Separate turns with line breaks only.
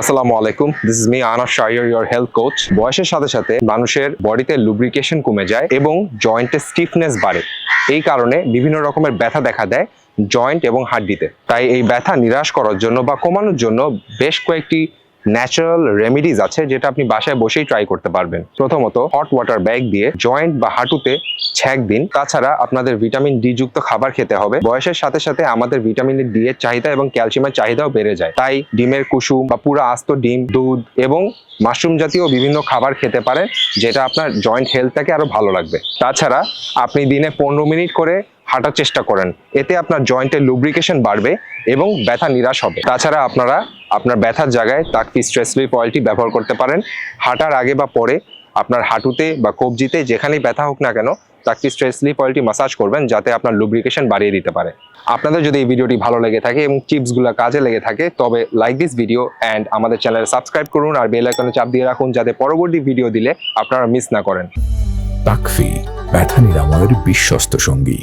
আসসালামু আলাইকুম this is me Anas Shair your health coach বয়সের সাথে সাথে মানুষের বডিতে লুব্রিকেশন কমে যায় এবং জয়েন্টের স্টিফনেস বাড়ে। এই কারণে বিভিন্ন রকমের ব্যথা দেখা দেয় জয়েন্ট এবং হাড্ডিতে। তাই এই ব্যথা নিরাশ করার জন্য বা কমানোর জন্য বেশ কয়েকটি ন্যাচারাল রেমিডিজ আছে যেটা আপনি বাসায় বসেই ট্রাই করতে পারবেন। প্রথমত হট ওয়াটার ব্যাগ দিয়ে জয়েন্ট বা হাঁটুতে ছ্যাক দিন। তাছাড়া আপনাদের ভিটামিন ডি যুক্ত খাবার খেতে হবে। বয়সের সাথে সাথে আমাদের ভিটামিন ডি এর চাহিদা এবং ক্যালসিয়ামের চাহিদাও বেড়ে যায়। তাই ডিমের কুসুম বা পুরো আস্ত ডিম, দুধ এবং মাশরুম জাতীয় বিভিন্ন খাবার খেতে পারে যেটা আপনার জয়েন্ট হেলথটাকে আরও ভালো লাগবে তাছাড়া আপনি দিনে পনেরো মিনিট করে হাঁটার চেষ্টা করেন। এতে আপনার জয়েন্টের লুব্রিকেশন বাড়বে এবং ব্যথা নিরাশ হবে। তাছাড়া আপনারা আপনার ব্যথার জায়গায় তাকপি স্ট্রেস রিলিফ অয়েলটি ব্যবহার করতে পারেন। হাঁটার আগে বা পরে আপনার হাঁটুতে বা কবজিতে যেখানেই ব্যথা হোক না কেন তাকপি স্ট্রেস রিলিফ অয়েলটি মাসাজ করবেন যাতে আপনার লুব্রিকেশন বাড়িয়ে দিতে পারে। আপনাদের যদি এই ভিডিওটি ভালো লেগে থাকে এবং টিপসগুলো কাজে লেগে থাকে, তবে লাইক দিস ভিডিও অ্যান্ড আমাদের চ্যানেল সাবস্ক্রাইব করুন আর বেল আইকনে চাপ দিয়ে রাখুন যাতে পরবর্তী ভিডিও দিলে আপনারা মিস না করেন।
তাকফি, ব্যথা নিরাময়ের বিশ্বস্ত সঙ্গী।